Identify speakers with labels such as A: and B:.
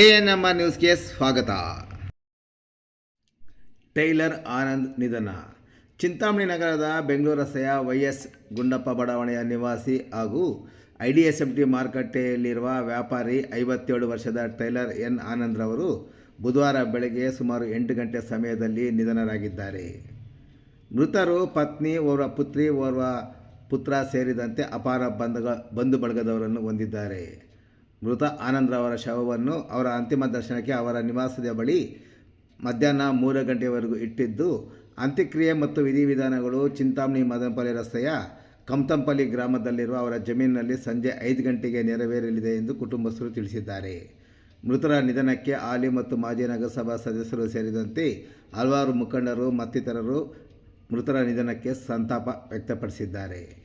A: A N M R ನ್ಯೂಸ್ಗೆ ಸ್ವಾಗತ. Tailor Anand ನಿಧನ. ಚಿಂತಾಮಣಿ ನಗರದ ಬೆಂಗಳೂರು ರಸ್ತೆಯ ವೈ ಎಸ್ ಗುಂಡಪ್ಪ ಬಡಾವಣೆಯ ನಿವಾಸಿ ಹಾಗೂ I D S F T ಮಾರುಕಟ್ಟೆಯಲ್ಲಿರುವ ವ್ಯಾಪಾರಿ ಐವತ್ತೇಳು ವರ್ಷದ ಟೈಲರ್ ಎನ್ ಆನಂದ್ರವರು ಬುಧವಾರ ಬೆಳಗ್ಗೆ ಸುಮಾರು ಎಂಟು ಗಂಟೆ ಸಮಯದಲ್ಲಿ ನಿಧನರಾಗಿದ್ದಾರೆ. ಮೃತರು ಪತ್ನಿ, ಓರ್ವ ಪುತ್ರಿ, ಓರ್ವ ಪುತ್ರ ಸೇರಿದಂತೆ ಅಪಾರ ಬಂಧುಗ ಬಂಧು ಬಳಗದವರನ್ನು ಹೊಂದಿದ್ದಾರೆ. ಮೃತ ಆನಂದ್ರವರ ಶವವನ್ನು ಅವರ ಅಂತಿಮ ದರ್ಶನಕ್ಕೆ ಅವರ ನಿವಾಸದ ಬಳಿ ಮಧ್ಯಾಹ್ನ ಮೂರು ಗಂಟೆಯವರೆಗೂ ಇಟ್ಟಿದ್ದು, ಅಂತ್ಯಕ್ರಿಯೆ ಮತ್ತು ವಿಧಿವಿಧಾನಗಳು ಚಿಂತಾಮಣಿ ಮದನಪಲ್ಲಿ ರಸ್ತೆಯ ಕಮ್ತಂಪಲ್ಲಿ ಗ್ರಾಮದಲ್ಲಿರುವ ಅವರ ಜಮೀನಿನಲ್ಲಿ ಸಂಜೆ ಐದು ಗಂಟೆಗೆ ನೆರವೇರಲಿದೆ ಎಂದು ಕುಟುಂಬಸ್ಥರು ತಿಳಿಸಿದ್ದಾರೆ. ಮೃತರ ನಿಧನಕ್ಕೆ ಆಲಿ ಮತ್ತು ಮಾಜಿ ನಗರಸಭಾ ಸದಸ್ಯರು ಸೇರಿದಂತೆ ಹಲವಾರು ಮುಖಂಡರು ಮತ್ತಿತರರು ಮೃತರ ನಿಧನಕ್ಕೆ ಸಂತಾಪ ವ್ಯಕ್ತಪಡಿಸಿದ್ದಾರೆ.